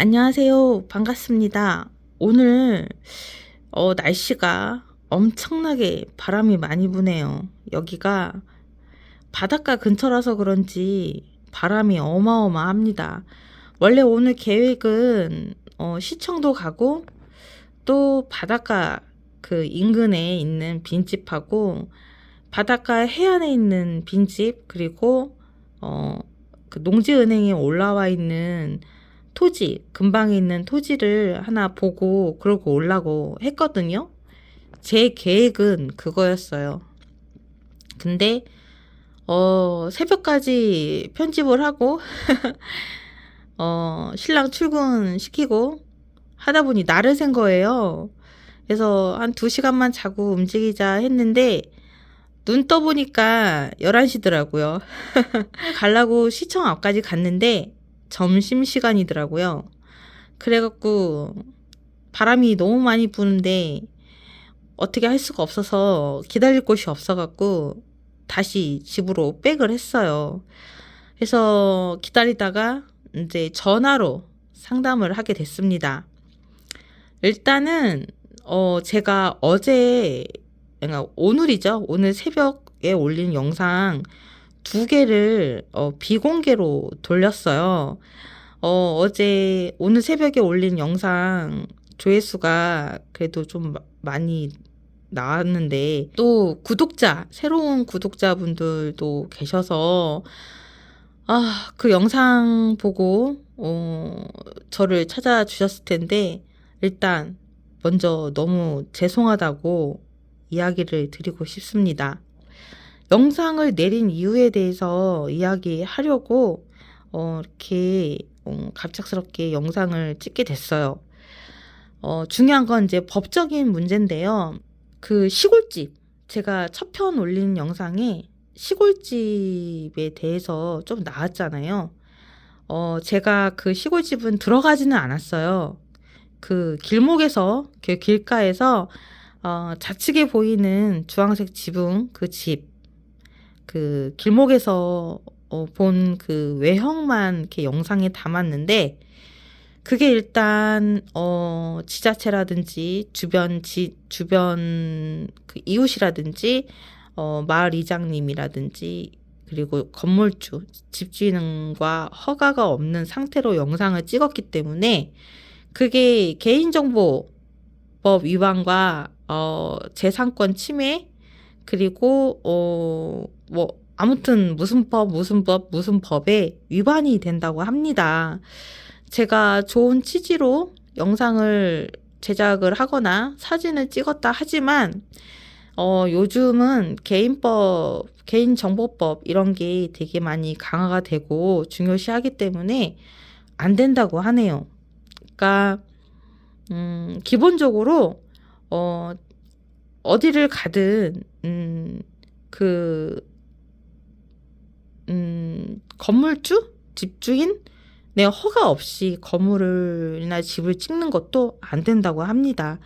안녕하세요. 반갑습니다. 오늘 어, 날씨가 엄청나게 바람이 많이 부네요. 여기가 바닷가 근처라서 그런지 바람이 어마어마합니다. 원래 오늘 계획은 어, 시청도 가고 또 바닷가 그 인근에 있는 빈집하고 바닷가 해안에 있는 빈집 그리고 어, 그 농지은행에 올라와 있는 토지, 근방에 있는 토지를 하나 보고 그러고 올라고 했거든요. 제 계획은 그거였어요. 근데 어, 새벽까지 편집을 하고 어, 신랑 출근시키고 하다 보니 날을 샌 거예요. 그래서 한 두 시간만 자고 움직이자 했는데 눈 떠보니까 11시더라고요. 가려고 시청 앞까지 갔는데 점심 시간이더라고요. 그래갖고 바람이 너무 많이 부는데 어떻게 할 수가 없어서 기다릴 곳이 없어갖고 다시 집으로 백을 했어요. 그래서 기다리다가 이제 전화로 상담을 하게 됐습니다. 일단은 어 제가 어제 그러니까 오늘이죠. 오늘 새벽에 올린 영상 두 개를 어, 비공개로 돌렸어요. 어, 어제 오늘 새벽에 올린 영상 조회수가 그래도 좀 마- 많이 나왔는데 또 구독자 새로운 구독자분들도 계셔서 아, 그 영상 보고 어, 저를 찾아주셨을 텐데 일단 먼저 너무 죄송하다고 이야기를 드리고 싶습니다. 영상을 내린 이유에 대해서 이야기하려고 어, 이렇게 어, 갑작스럽게 영상을 찍게 됐어요. 어, 중요한 건 이제 법적인 문제인데요. 그 시골집 제가 첫 편 올린 영상에 시골집에 대해서 좀 나왔잖아요. 어, 제가 그 시골집은 들어가지는 않았어요. 그 길목에서 그 길가에서 어, 좌측에 보이는 주황색 지붕 그 집, 그 길목에서 어, 본 그 외형만 이렇게 영상에 담았는데 그게 일단 어, 지자체라든지 주변 지 주변 그 이웃이라든지 어, 마을 이장님이라든지 그리고 건물주 집주인과 허가가 없는 상태로 영상을 찍었기 때문에 그게 개인정보법 위반과 어, 재산권 침해 그리고 어, 뭐 아무튼 무슨 법 무슨 법 무슨 법에 위반이 된다고 합니다. 제가 좋은 취지로 영상을 제작을 하거나 사진을 찍었다 하지만 어, 요즘은 개인법, 개인정보법 이런 게 되게 많이 강화가 되고 중요시하기 때문에 안 된다고 하네요. 그러니까 음, 기본적으로 어, 어디를 가든 음, 그 음, 건물주, 집주인 내 허가 없이 건물이나 집을 찍는 것도 안 된다고 합니다.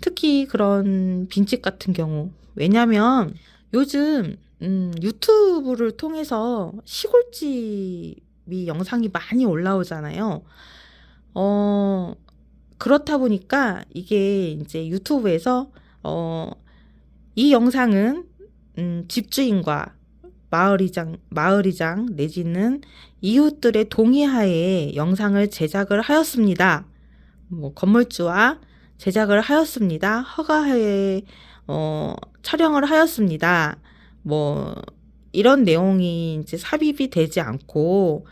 특히 그런 빈집 같은 경우. 왜냐면 요즘 음, 유튜브를 통해서 시골집이 영상이 많이 올라오잖아요. 어, 그렇다 보니까 이게 이제 유튜브에서 어, 이 영상은 음, 집주인과 마을이장, 마을이장 내지는 이웃들의 동의하에 영상을 제작을 하였습니다. 뭐 건물주와 제작을 하였습니다. 허가하에 어, 촬영을 하였습니다. 뭐 이런 내용이 이제 삽입이 되지 않고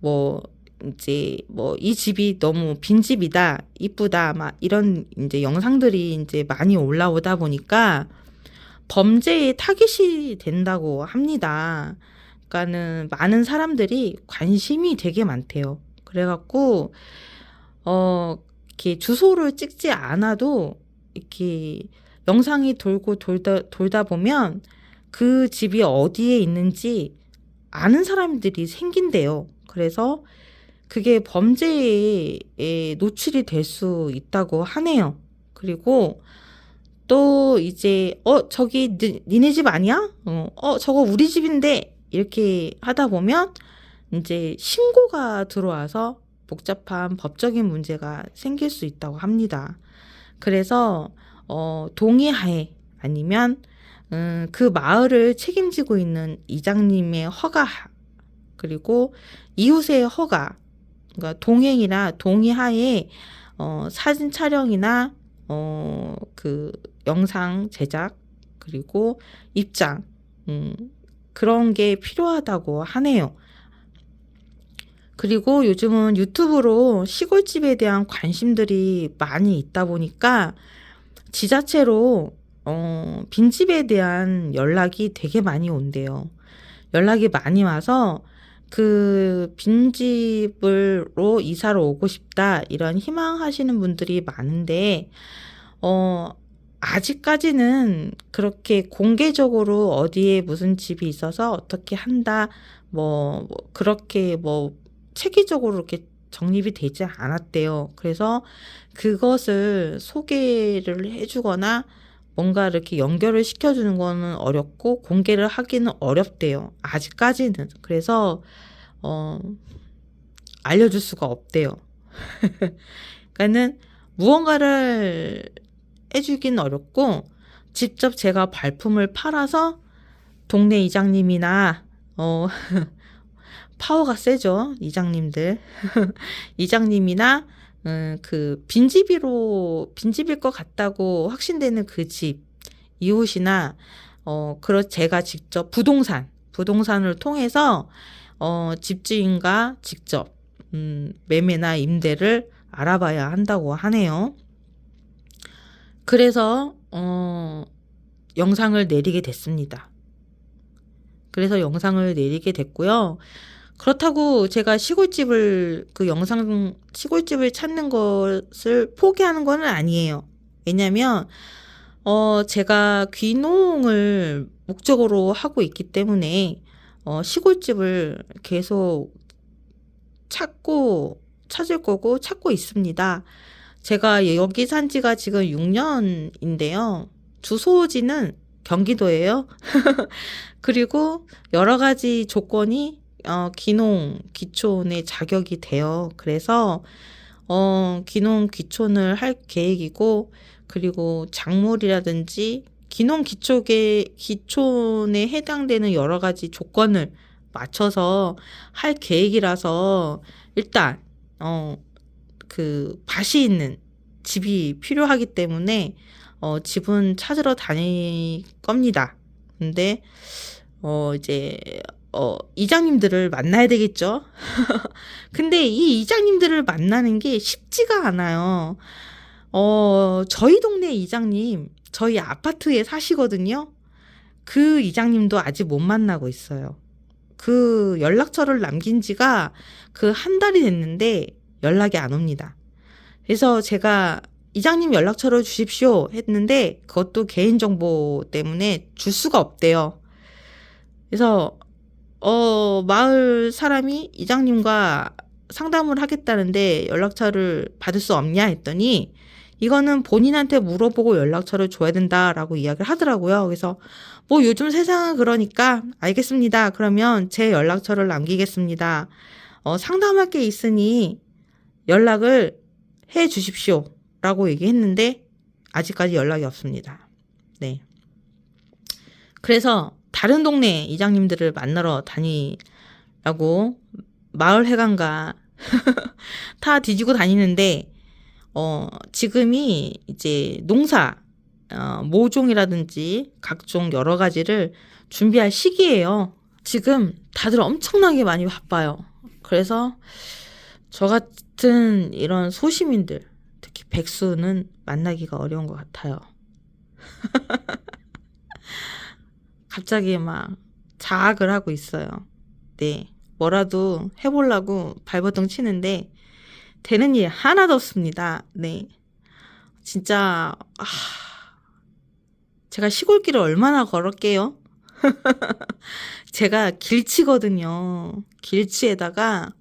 뭐 이제 뭐 이 집이 너무 빈 집이다, 이쁘다, 막 이런 이제 영상들이 이제 많이 올라오다 보니까 범죄에 타깃이 된다고 합니다. 그러니까는 많은 사람들이 관심이 되게 많대요. 그래갖고 어 이렇게 주소를 찍지 않아도 이렇게 영상이 돌고 돌다 돌다 보면 그 집이 어디에 있는지 아는 사람들이 생긴대요. 그래서 그게 범죄에 노출이 될 수 있다고 하네요. 그리고 또 이제 어 저기 니, 니네 집 아니야? 어, 어 저거 우리 집인데 이렇게 하다 보면 이제 신고가 들어와서 복잡한 법적인 문제가 생길 수 있다고 합니다. 그래서 어, 동의하에 아니면 음, 그 마을을 책임지고 있는 이장님의 허가 그리고 이웃의 허가 그러니까 동행이나 동의하에 어, 사진 촬영이나 어, 그 영상 제작 그리고 입장 음, 그런 게 필요하다고 하네요. 그리고 요즘은 유튜브로 시골집에 대한 관심들이 많이 있다 보니까 지자체로 어, 빈집에 대한 연락이 되게 많이 온대요. 연락이 많이 와서 그 빈집으로 이사를 오고 싶다 이런 희망하시는 분들이 많은데 어 아직까지는 그렇게 공개적으로 어디에 무슨 집이 있어서 어떻게 한다 뭐, 뭐 그렇게 뭐 체계적으로 이렇게 정립이 되지 않았대요. 그래서 그것을 소개를 해주거나 뭔가 이렇게 연결을 시켜주는 거는 어렵고 공개를 하기는 어렵대요. 아직까지는. 그래서, 어, 알려줄 수가 없대요. 그러니까는 무언가를 해주긴 어렵고, 직접 제가 발품을 팔아서 동네 이장님이나, 어, 파워가 세죠. 이장님들. 이장님이나 음, 그 빈집이로 빈집일 것 같다고 확신되는 그 집 이웃이나 어 그런 제가 직접 부동산 부동산을 통해서 어 집주인과 직접 음 매매나 임대를 알아봐야 한다고 하네요. 그래서 어 영상을 내리게 됐습니다. 그래서 영상을 내리게 됐고요. 그렇다고 제가 시골집을 그 영상 시골집을 찾는 것을 포기하는 건 아니에요. 왜냐면 어 제가 귀농을 목적으로 하고 있기 때문에 어 시골집을 계속 찾고 찾을 거고 찾고 있습니다. 제가 여기 산 지가 지금 6년인데요. 주소지는 경기도예요. 그리고 여러 가지 조건이 어, 기농 기촌의 자격이 돼요. 그래서 어, 기농 기촌을 할 계획이고 그리고 작물이라든지 기농 기초계 기촌에 해당되는 여러 가지 조건을 맞춰서 할 계획이라서 일단 어 그 밭이 있는 집이 필요하기 때문에 어 집은 찾으러 다닐 겁니다. 근데 어 이제 어, 이장님들을 만나야 되겠죠? 근데 이 이장님들을 만나는 게 쉽지가 않아요. 어, 저희 동네 이장님, 저희 아파트에 사시거든요? 그 이장님도 아직 못 만나고 있어요. 그 연락처를 남긴 지가 그 한 달이 됐는데 연락이 안 옵니다. 그래서 제가 이장님 연락처를 주십시오 했는데 그것도 개인정보 때문에 줄 수가 없대요. 그래서 어, 마을 사람이 이장님과 상담을 하겠다는데 연락처를 받을 수 없냐 했더니 이거는 본인한테 물어보고 연락처를 줘야 된다라고 이야기를 하더라고요. 그래서 뭐 요즘 세상은 그러니까 알겠습니다. 그러면 제 연락처를 남기겠습니다. 어, 상담할 게 있으니 연락을 해 주십시오. 라고 얘기했는데 아직까지 연락이 없습니다. 네. 그래서 다른 동네 이장님들을 만나러 다니라고 마을 회관가 다 뒤지고 다니는데 어 지금이 이제 농사 어, 모종이라든지 각종 여러 가지를 준비할 시기예요. 지금 다들 엄청나게 많이 바빠요. 그래서 저 같은 이런 소시민들, 특히 백수는 만나기가 어려운 것 같아요. 갑자기 막 자학을 하고 있어요. 네. 뭐라도 해보려고 발버둥 치는데 되는 일 하나도 없습니다. 네. 진짜, 아, 제가 시골길을 얼마나 걸었게요? 제가 길치거든요. 길치에다가,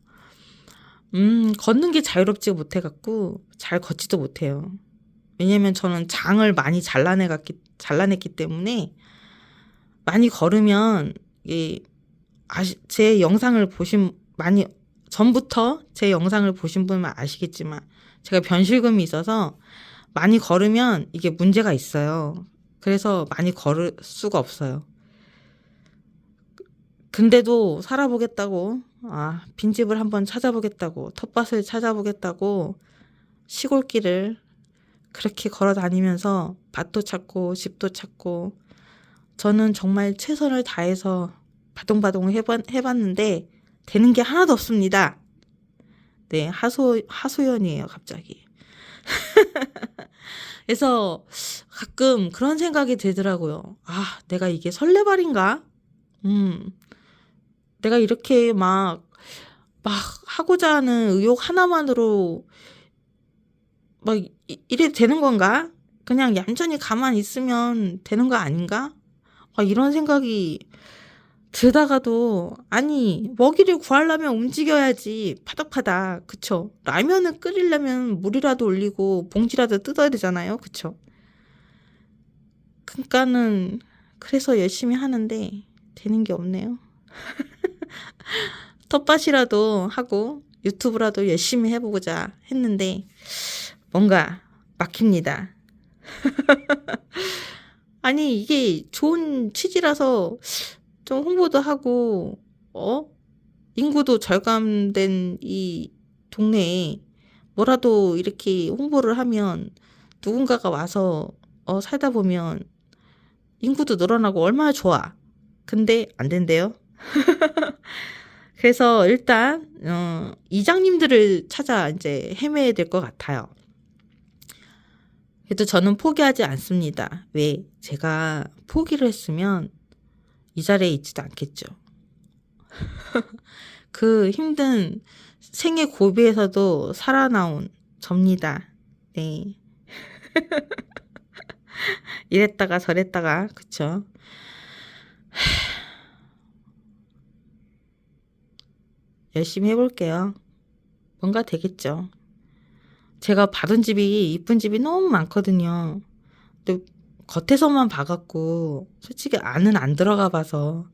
음, 걷는 게 자유롭지 못해갖고, 잘 걷지도 못해요. 왜냐면 저는 장을 많이 잘라내갔기, 잘라냈기 때문에, 많이 걸으면 이 아, 제 영상을 보신 많이 전부터 제 영상을 보신 분은 아시겠지만 제가 변실금이 있어서 많이 걸으면 이게 문제가 있어요. 그래서 많이 걸을 수가 없어요. 근데도 살아보겠다고, 아, 빈집을 한번 찾아보겠다고, 텃밭을 찾아보겠다고 시골길을 그렇게 걸어 다니면서 밭도 찾고 집도 찾고 저는 정말 최선을 다해서 바동바동 해봤, 해봤는데 되는 게 하나도 없습니다. 네, 하소, 하소연이에요, 갑자기. 그래서 가끔 그런 생각이 들더라고요. 아, 내가 이게 설레발인가? 음, 내가 이렇게 막, 막 하고자 하는 의욕 하나만으로 막 이- 이래 되는 건가? 그냥 얌전히 가만히 있으면 되는 거 아닌가? 아, 이런 생각이 들다가도 아니 먹이를 구하려면 움직여야지. 파닥파닥 그쵸? 라면을 끓이려면 물이라도 올리고 봉지라도 뜯어야 되잖아요. 그쵸? 그러니까는 그래서 열심히 하는데 되는 게 없네요. 텃밭이라도 하고 유튜브라도 열심히 해보고자 했는데 뭔가 막힙니다 아니 이게 좋은 취지라서 좀 홍보도 하고 어 인구도 절감된 이 동네에 뭐라도 이렇게 홍보를 하면 누군가가 와서 어 살다 보면 인구도 늘어나고 얼마나 좋아. 근데 안 된대요. 그래서 일단 어 이장님들을 찾아 이제 헤매야 될 것 같아요. 그래도 저는 포기하지 않습니다. 왜? 제가 포기를 했으면 이 자리에 있지도 않겠죠. 그 힘든 생애 고비에서도 살아나온 접니다. 네. 이랬다가 저랬다가, 그쵸. 열심히 해볼게요. 뭔가 되겠죠. 제가 받은 집이, 이쁜 집이 너무 많거든요. 근데 겉에서만 봐갖고, 솔직히 안은 안 들어가 봐서,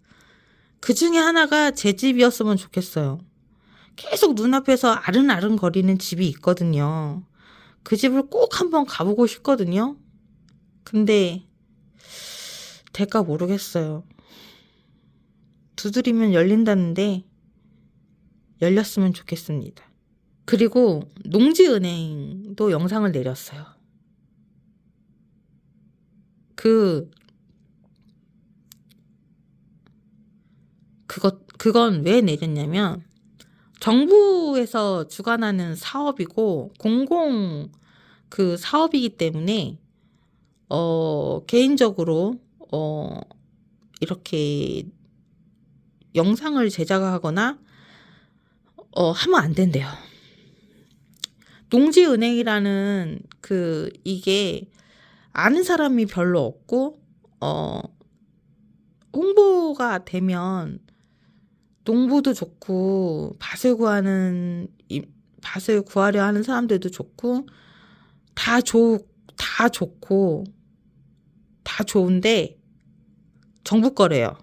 그 중에 하나가 제 집이었으면 좋겠어요. 계속 눈앞에서 아른아른 거리는 집이 있거든요. 그 집을 꼭 한번 가보고 싶거든요. 근데, 될까 모르겠어요. 두드리면 열린다는데, 열렸으면 좋겠습니다. 그리고 농지은행도 영상을 내렸어요. 그, 그것, 그건 왜 내렸냐면, 정부에서 주관하는 사업이고, 공공 그 사업이기 때문에, 어, 개인적으로, 어, 이렇게 영상을 제작하거나, 어, 하면 안 된대요. 농지은행이라는 그, 이게 아는 사람이 별로 없고, 어, 홍보가 되면 농부도 좋고, 밭을 구하는, 이- 밭을 구하려 하는 사람들도 좋고, 다 좋, 다 좋고, 다 좋은데, 정부 거래요.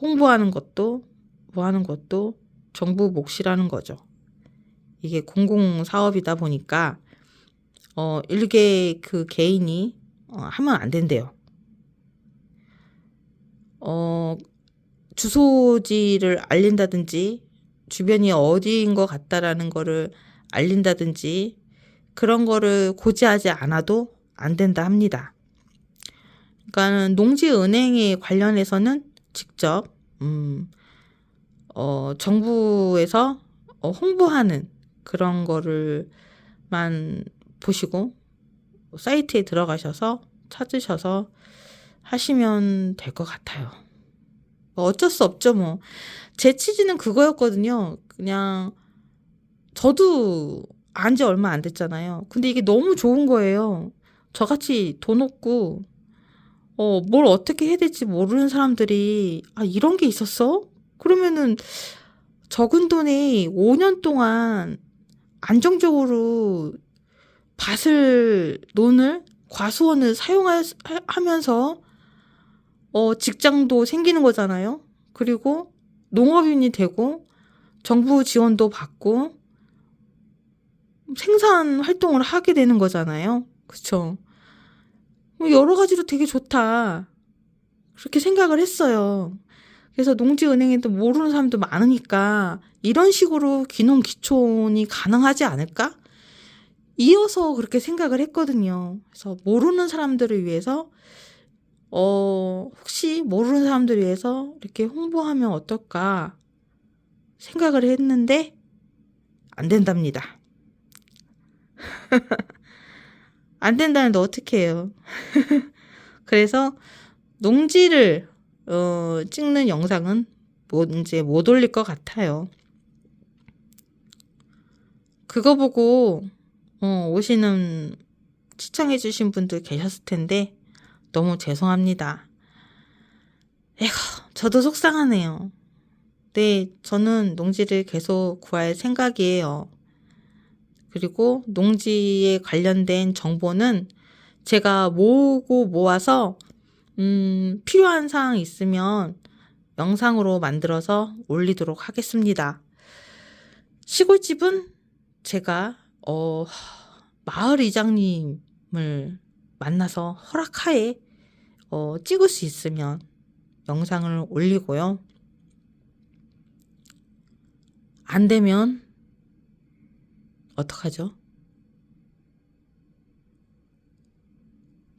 홍보하는 것도, 뭐 하는 것도 정부 몫이라는 거죠. 이게 공공 사업이다 보니까, 어, 일개 그 개인이 어, 하면 안 된대요. 어, 주소지를 알린다든지, 주변이 어디인 것 같다라는 거를 알린다든지, 그런 거를 고지하지 않아도 안 된다 합니다. 그러니까는 농지 은행에 관련해서는 직접, 음, 어, 정부에서 어, 홍보하는 그런 거를만 보시고 사이트에 들어가셔서 찾으셔서 하시면 될 것 같아요. 뭐 어쩔 수 없죠, 뭐. 제 취지는 그거였거든요. 그냥 저도 안 지 얼마 안 됐잖아요. 근데 이게 너무 좋은 거예요. 저같이 돈 없고 어, 뭘 어떻게 해야 될지 모르는 사람들이 아, 이런 게 있었어? 그러면은 적은 돈에 5년 동안 안정적으로 밭을 논을 과수원을 사용하면서 어, 직장도 생기는 거잖아요. 그리고 농업인이 되고 정부 지원도 받고 생산 활동을 하게 되는 거잖아요. 그쵸? 뭐 여러 가지로 되게 좋다. 그렇게 생각을 했어요. 그래서 농지은행에도 모르는 사람도 많으니까 이런 식으로 귀농 귀촌이 가능하지 않을까? 이어서 그렇게 생각을 했거든요. 그래서 모르는 사람들을 위해서 어, 혹시 모르는 사람들을 위해서 이렇게 홍보하면 어떨까 생각을 했는데 안 된답니다. 안 된다는데 어떻게 해요? 그래서 농지를 어, 찍는 영상은 뭐 이제 못 올릴 것 같아요. 그거 보고 어, 오시는 시청해주신 분들 계셨을 텐데 너무 죄송합니다. 에휴, 저도 속상하네요. 네, 저는 농지를 계속 구할 생각이에요. 그리고 농지에 관련된 정보는 제가 모으고 모아서 음, 필요한 사항 있으면 영상으로 만들어서 올리도록 하겠습니다. 시골집은 제가 어, 마을 이장님을 만나서 허락하에 어, 찍을 수 있으면 영상을 올리고요. 안 되면 어떡하죠?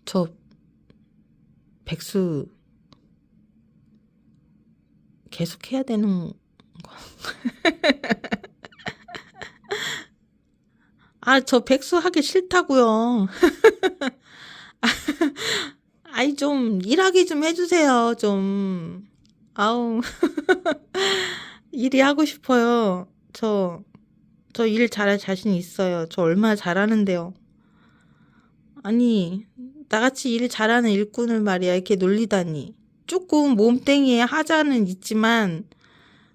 저 백수 계속 해야 되는 거. 아, 저 백수 하기 싫다고요. 아이 좀 일하게 좀 해주세요. 좀 아우 일이 하고 싶어요. 저 저 일 잘할 자신 있어요. 저 얼마나 잘하는데요. 아니 나같이 일 잘하는 일꾼을 말이야 이렇게 놀리다니. 조금 몸뚱이에 하자는 있지만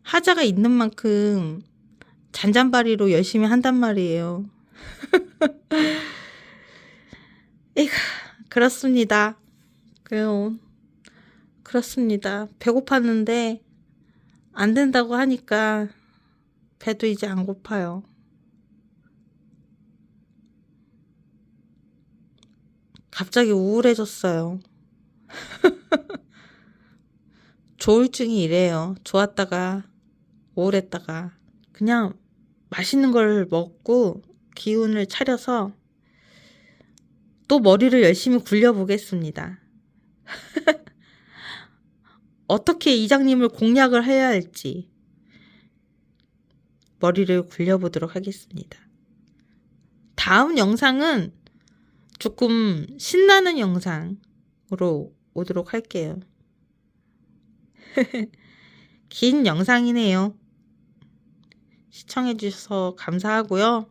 하자가 있는 만큼 잔잔바리로 열심히 한단 말이에요. 에휴, 그렇습니다. 그래요. 그렇습니다. 배고팠는데 안 된다고 하니까 배도 이제 안 고파요. 갑자기 우울해졌어요. 조울증이 이래요. 좋았다가 우울했다가 그냥 맛있는 걸 먹고 기운을 차려서 또 머리를 열심히 굴려보겠습니다. 어떻게 이장님을 공략을 해야 할지 머리를 굴려보도록 하겠습니다. 다음 영상은 조금 신나는 영상으로 오도록 할게요. 긴 영상이네요. 시청해주셔서 감사하고요.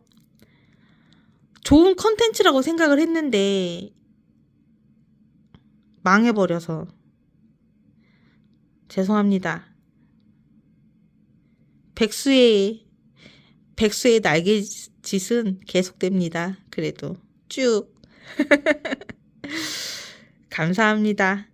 좋은 컨텐츠라고 생각을 했는데 망해버려서 죄송합니다. 백수의 백수의 날개짓은 계속됩니다. 그래도 쭉 감사합니다.